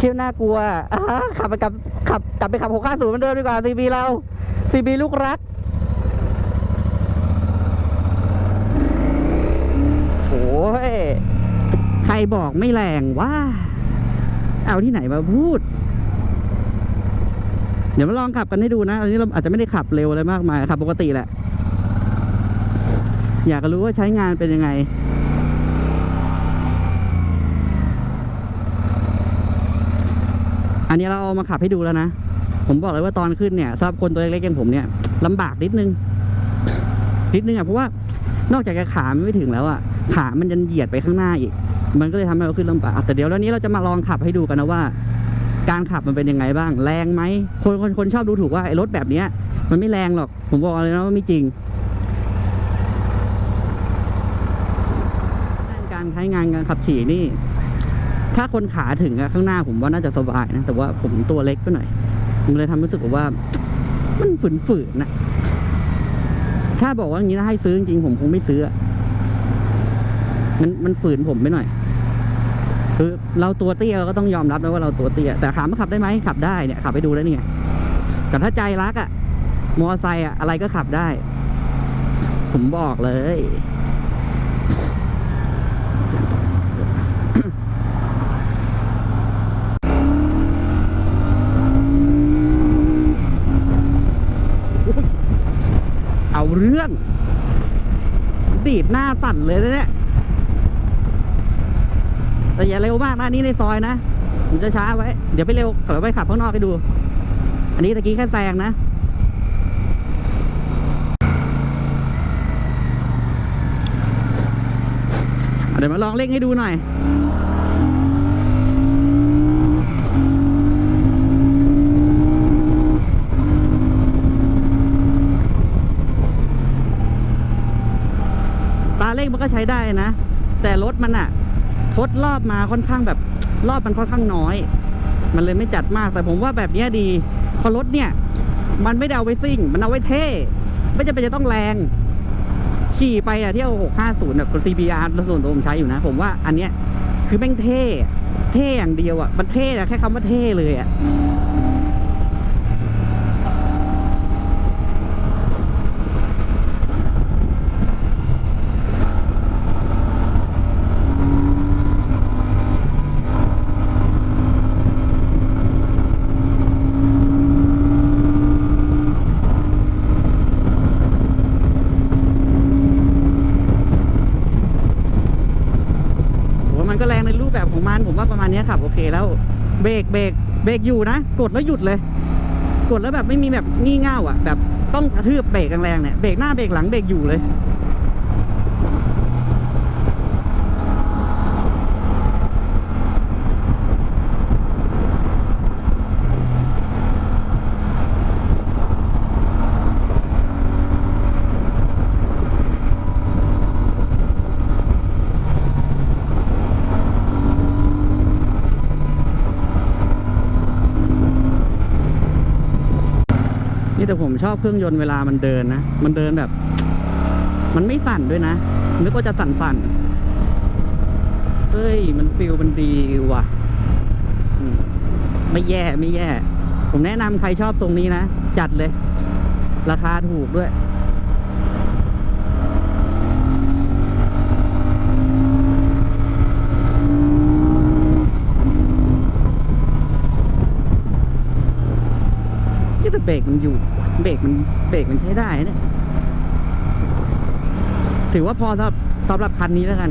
เชี่ยวน่ากลัวขับไปกับขับกลับไปขับ650เหมือนเดิมดีกว่า CB เรา CB ลูกรักโอ้ยใครบอกไม่แรงว่า เอาที่ไหนมาพูด เดี๋ยวมาลองขับกันให้ดูนะอันนี้เราอาจจะไม่ได้ขับเร็วอะไรมากมายขับปกติแหละ อยากรู้ว่าใช้งานเป็นยังไง อันนี้เราเอามาขับให้ดูแล้วนะ ผมบอกเลยว่าตอนขึ้นเนี่ยสำหรับคนตัวเล็กๆอย่างผมเนี่ยลำบากนิดนึง นิดนึงอะเพราะว่านอกจากจะขามไม่ถึงแล้วอะขามันยันเหยียดไปข้างหน้าอีก มันก็เลยทำให้เราขึ้นลำบากแต่เดี๋ยวแล้วนี้เราจะมาลองขับให้ดูกันนะว่า การขับมันเป็นยังไงบ้าง แรงไหมคนคนคนชอบดูถูกว่าไอ้รถแบบเนี้ย มันไม่แรงหรอก ผมบอกเลยนะว่าไม่จริงการใช้งานการขับขี่นี่ ถ้าคนขาถึงข้างหน้าผมว่าน่าจะสบายนะ แต่ว่าผมตัวเล็กไปหน่อย ผมเลยทำรู้สึกว่า มันฝืนๆนะ ถ้าบอกว่าอย่างนี้นะให้ซื้อจริงผมคงไม่ซื้อ มันมันฝืนผมไปหน่อย คือเราตัวเตี้ยเราก็ต้องยอมรับนะว่าเราตัวเตี้ย แต่ถามว่าขับได้ไหมขับได้เนี่ยขับไปดูแล้วนี่ไงแต่ถ้าใจรักอะมอไซค์อะอะไรก็ขับได้ ผมบอกเลย เรื่อง ดีดหน้าสั่นเลยนะเนี่ยแต่อย่าเร็วมากนะนี่ในซอยนะผมจะช้าไว้ เดี๋ยวไปเร็วเดี๋ยวไปขับข้างนอกให้ดู อันนี้ตะกี้แค่แซงนะเดี๋ยวมาลองเร่งให้ดูหน่อย ตาเร่งมัน ก็ใช้ได้นะ แต่รถมันอะทดรอบมาค่อนข้างแบบรอบมันค่อนข้างน้อย มันเลยไม่จัดมากแต่ผมว่าแบบนี้ดีเพราะรถเนี่ย มันไม่ได้เอาไว้ซิ่ง มันเอาไว้เท่ ไม่จำเป็นจะต้องแรง ขี่ไปอะเที่ยว650แบบ CBR แล้วส่วนตัวผมใช้อยู่นะ ผมว่าอันเนี้ยคือแม่งเท่ เท่อย่างเดียวอะมันเท่อะแค่คำว่าเท่เลยอะ มันก็แรงในรูปแบบของมัน ผมว่าประมาณนี้ยขับโอเคแล้วเบรกเบรกเบรกอยู่นะ กดแล้วหยุดเลย กดแล้วแบบไม่มีแบบงี่เง่าอะ แบบต้องกระทืบเบรกแรงๆเนี่ยเบรกหน้าเบรกหลังเบรกอยู่เลย แต่ผมชอบเครื่องยนต์เวลามันเดินนะ มันเดินแบบ มันไม่สั่นด้วยนะ นึกว่าจะสั่นๆเฮ้ย มันฟิลมันดีว่ะ ไม่แย่ไม่แย่ ผมแนะนำใครชอบทรงนี้นะ จัดเลย ราคาถูกด้วย แต่เบรกมันอยู่ เบรกมันเบรกมันใช้ได้เนี่ย ถือว่าพอสำหรับสำหรับคันนี้แล้วกัน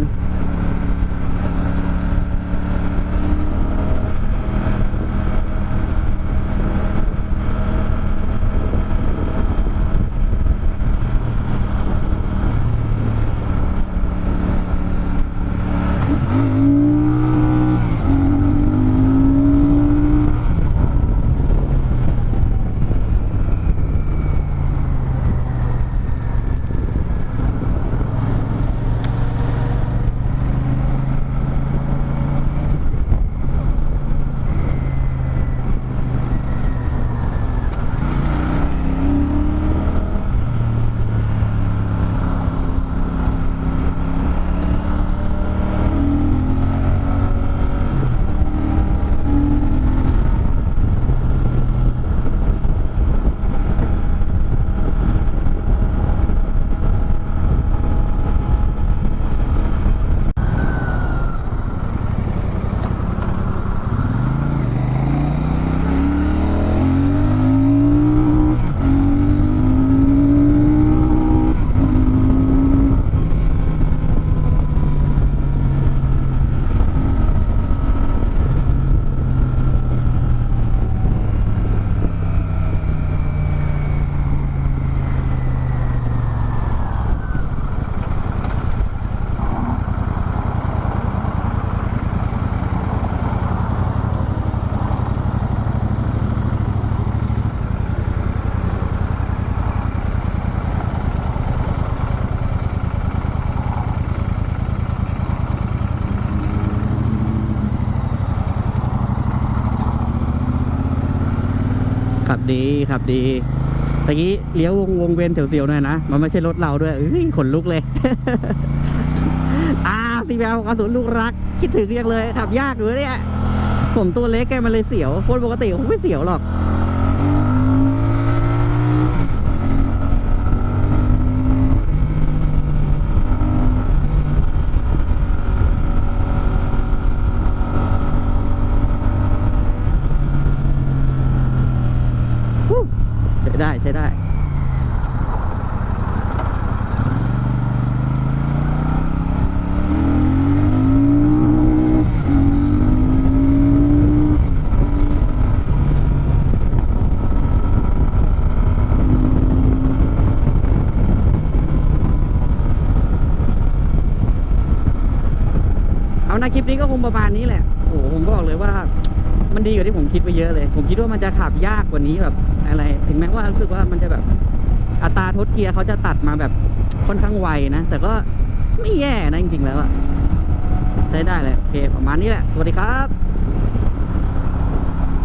ดีขับดีตะกี้เลี้ยววงวงเวียนเสียวๆหน่อยนะ มันไม่ใช่รถเราด้วยเอ้ยขนลุกเลย อ่าสีแววกระสุนลูกรัก คิดถึงเรียกเลย ขับยากเลยเนี่ย ผมตัวเล็กแกมันเลยเสียว คนปกติผมไม่เสียวหรอก ฮู้ใช้ได้ใช้ได้ เอา นะคลิปนี้ก็คงประมาณนี้แหละ โอ้โหผมบอกเลยว่า มันดีกว่าที่ผมคิดไปเยอะเลย ผมคิดว่ามันจะขับยากกว่านี้แบบอะไร ถึงแม้ว่ารู้สึกว่ามันจะแบบอัตราทดเกียร์เขาจะตัดมาแบบค่อนข้างไวนะ แต่ก็ไม่แย่นะจริงๆแล้วอะใช้ได้เลยโอเคประมาณนี้แหละ สวัสดีครับ